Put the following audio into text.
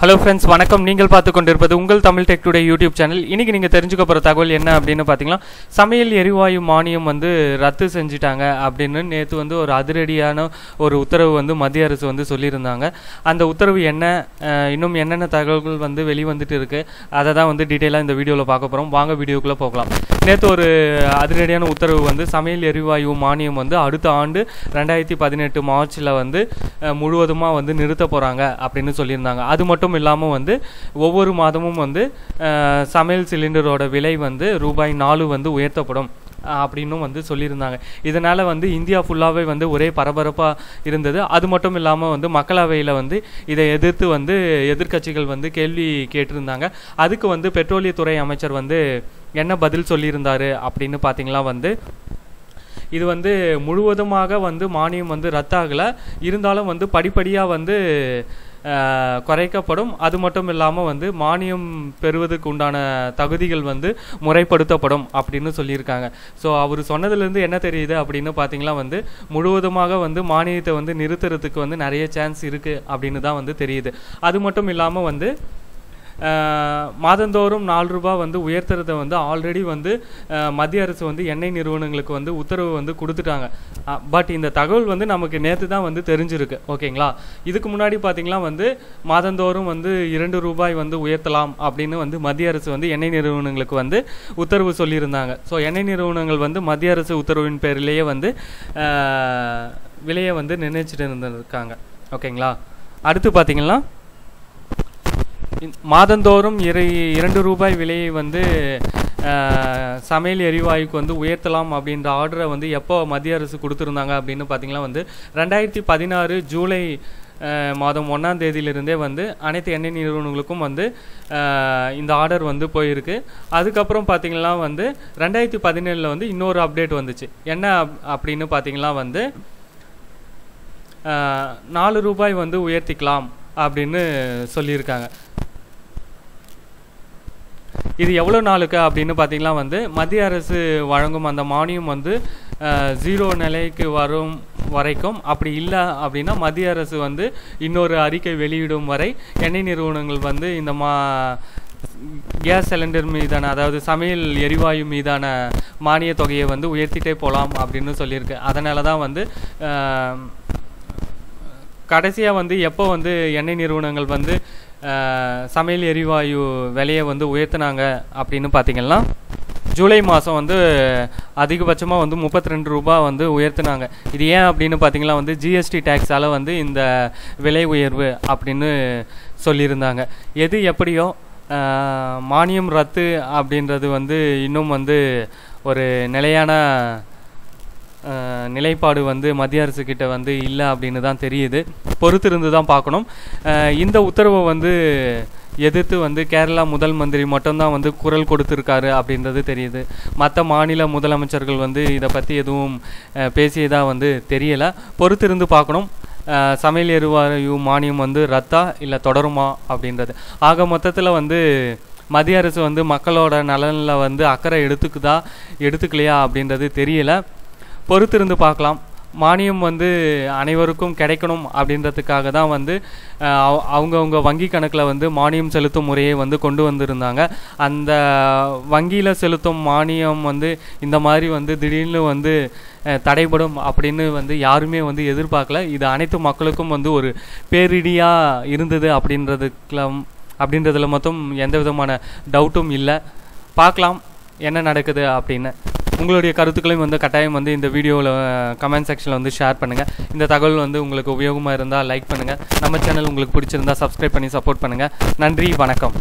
Hello friends வணக்கம். நீங்கள் பார்த்து கொண்டிருப்பது உங்கள் Tamil tech today YouTube channel இன்றைக்கி நீங்கள் தெரிஞ்சுக்க போகிற தகவல் என்ன அப்படின்னு பார்த்தீங்கன்னா சமையல் எரிவாயு மானியம் வந்து ரத்து செஞ்சுட்டாங்க அப்படின்னு நேற்று வந்து ஒரு அதிரடியான ஒரு உத்தரவு வந்து மத்திய அரசு வந்து சொல்லியிருந்தாங்க. அந்த உத்தரவு என்ன? இன்னும் என்னென்ன தகவல்கள் வந்து வெளிவந்துட்டு இருக்குது அதை தான் வந்து டீட்டெயிலாக இந்த வீடியோவில் பார்க்க போகிறோம் வாங்க வீடியோக்குள்ளே போகலாம். நேற்று ஒரு அதிரடியான உத்தரவு வந்து சமையல் எரிவாயு மானியம் வந்து அடுத்த ஆண்டு ரெண்டாயிரத்தி பதினெட்டு மார்ச்சில் வந்து முழுவதுமாக வந்து நிறுத்த போகிறாங்க அப்படின்னு சொல்லியிருந்தாங்க. அது மட்டும் இல்லாமல் வந்து ஒவ்வொரு மாதமும் வந்து சமையல் சிலிண்டரோட விலை வந்து ரூபாய் நாலு வந்து உயர்த்தப்படும் அப்படின்னும் வந்து சொல்லியிருந்தாங்க. இதனால் வந்து இந்தியா ஃபுல்லாகவே வந்து ஒரே பரபரப்பாக இருந்தது. அது மட்டும் இல்லாமல் வந்து மக்களவையில் வந்து இதை எதிர்த்து வந்து எதிர்க்கட்சிகள் வந்து கேள்வி கேட்டிருந்தாங்க. அதுக்கு வந்து பெட்ரோலியத்துறை அமைச்சர் வந்து என்ன பதில் சொல்லியிருந்தார் அப்படின்னு பார்த்தீங்களா வந்து இது வந்து முழுவதுமாக வந்து மானியம் வந்து ரத்தாகலை. இருந்தாலும் வந்து படிப்படியாக வந்து குறைக்கப்படும். அது மட்டும் இல்லாமல் வந்து மானியம் பெறுவதற்கு உண்டான தகுதிகள் வந்து முறைப்படுத்தப்படும் அப்படின்னு சொல்லியிருக்காங்க. ஸோ அவர் சொன்னதுலேருந்து என்ன தெரியுது அப்படின்னு பார்த்தீங்களா வந்து முழுவதுமாக வந்து மானியத்தை வந்து நிறுத்துறதுக்கு வந்து நிறைய சான்ஸ் இருக்குது அப்படின்னு தான் வந்து தெரியுது. அது மட்டும் இல்லாமல் வந்து மாதந்தோறும் நாலு ரூபாய் வந்து உயர்த்துறத வந்து ஆல்ரெடி வந்து மத்திய அரசு வந்து எண்ணெய் நிறுவனங்களுக்கு வந்து உத்தரவு வந்து கொடுத்துட்டாங்க. பட் இந்த தகவல் வந்து நமக்கு நேற்று தான் வந்து தெரிஞ்சிருக்கு ஓகேங்களா? இதுக்கு முன்னாடி பார்த்தீங்கன்னா வந்து மாதந்தோறும் வந்து இரண்டு ரூபாய் வந்து உயர்த்தலாம் அப்படின்னு வந்து மத்திய அரசு வந்து எண்ணெய் நிறுவனங்களுக்கு வந்து உத்தரவு சொல்லியிருந்தாங்க. ஸோ எண்ணெய் நிறுவனங்கள் வந்து மத்திய அரசு உத்தரவின் பேரிலேயே வந்து விலையை வந்து நிர்ணயிச்சிட்டு இருந்திருக்காங்க ஓகேங்களா? அடுத்து பார்த்தீங்கன்னா மாதந்தோறும் இரு இரண்டு ரூபாய் விலையை வந்து சமையல் எரிவாயுக்கு வந்து உயர்த்தலாம் அப்படின்ற ஆர்டரை வந்து எப்போ மத்திய அரசு கொடுத்துருந்தாங்க அப்படின்னு பார்த்தீங்கன்னா வந்து ரெண்டாயிரத்தி பதினாறு ஜூலை மாதம் ஒன்றாம் தேதியிலிருந்தே வந்து அனைத்து எண்ணெய் நிறுவனங்களுக்கும் வந்து இந்த ஆர்டர் வந்து போயிருக்கு. அதுக்கப்புறம் பார்த்தீங்கன்னா வந்து ரெண்டாயிரத்தி பதினேழில் வந்து இன்னொரு அப்டேட் வந்துச்சு. என்ன அப்- அப்படின்னு பார்த்தீங்கன்னா வந்து நாலு ரூபாய் வந்து உயர்த்திக்கலாம் அப்படின்னு சொல்லியிருக்காங்க. இது எவ்வளோ நாளுக்கு அப்படின்னு பார்த்தீங்கன்னா வந்து மத்திய அரசு வழங்கும் அந்த மானியம் வந்து ஜீரோ நிலைக்கு வரும் வரைக்கும் அப்படி இல்லை அப்படின்னா மத்திய அரசு வந்து இன்னொரு அறிக்கை வெளியிடும் வரை எண்ணெய் நிறுவனங்கள் வந்து இந்த மா கேஸ் சிலிண்டர் மீதான அதாவது சமையல் எரிவாயு மீதான மானிய தொகையை வந்து உயர்த்திட்டே போகலாம் அப்படின்னு சொல்லியிருக்கு. அதனால தான் வந்து கடைசியாக வந்து எப்போ வந்து எண்ணெய் நிறுவனங்கள் வந்து சமையல் எரிவாயு விலையை வந்து உயர்த்தினாங்க அப்படின்னு பார்த்தீங்கன்னா ஜூலை மாதம் வந்து அதிகபட்சமாக வந்து முப்பத்தி ரெண்டு ரூபா வந்து உயர்த்தினாங்க. இது ஏன் அப்படின்னு பார்த்தீங்கன்னா வந்து ஜிஎஸ்டி டேக்ஸால் வந்து இந்த விலை உயர்வு அப்படின்னு சொல்லியிருந்தாங்க. எது எப்படியோ மானியம் ரத்து அப்படின்றது வந்து இன்னும் வந்து ஒரு நிலையான நிலைப்பாடு வந்து மத்திய அரசுக்கிட்ட வந்து இல்லை அப்படின்னு தான் தெரியுது. பொறுத்திருந்து தான் பார்க்கணும். இந்த உத்தரவை வந்து எதிர்த்து வந்து கேரளா முதல் மந்திரி மட்டும்தான் வந்து குரல் கொடுத்துருக்காரு அப்படின்றது தெரியுது. மற்ற மாநில முதலமைச்சர்கள் வந்து இதை பற்றி எதுவும் பேசியதாக வந்து தெரியலை. பொறுத்திருந்து பார்க்கணும். சமையல் எரிவாயு மானியம் வந்து ரத்தா இல்லை தொடருமா அப்படின்றது. ஆக மொத்தத்தில் வந்து மத்திய அரசு வந்து மக்களோட நலனில் வந்து அக்கறை எடுத்துக்குதா எடுத்துக்கலையா அப்படின்றது தெரியல. பொறுத்திருந்து பார்க்கலாம். மானியம் வந்து அனைவருக்கும் கிடைக்கணும் அப்படின்றதுக்காக தான் வந்து அவங்கவுங்க வங்கி கணக்கில் வந்து மானியம் செலுத்தும் முறையை வந்து கொண்டு வந்திருந்தாங்க. அந்த வங்கியில் செலுத்தும் மானியம் வந்து இந்த மாதிரி வந்து திடீர்னு வந்து தடைபடும் அப்படின்னு வந்து யாருமே வந்து எதிர்பார்க்கல. இது அனைத்து மக்களுக்கும் வந்து ஒரு பேரிடியாக இருந்தது அப்படின்றதுக்குல அப்படின்றதுல மொத்தம் எந்த விதமான டவுட்டும் இல்லை. பார்க்கலாம் என்ன நடக்குது அப்படின்னு. உங்களுடைய கருத்துக்களையும் வந்து கட்டாயம் வந்து இந்த வீடியோவில் கமெண்ட் செக்ஷனில் வந்து ஷேர் பண்ணுங்கள் இந்த தகவல் வந்து உங்களுக்கு உபயோகமாக இருந்தால் லைக் பண்ணுங்கள் நம்ம சேனல் உங்களுக்கு பிடிச்சிருந்தா சப்ஸ்கிரைப் பண்ணி சப்போர்ட் பண்ணுங்கள் நன்றி வணக்கம்.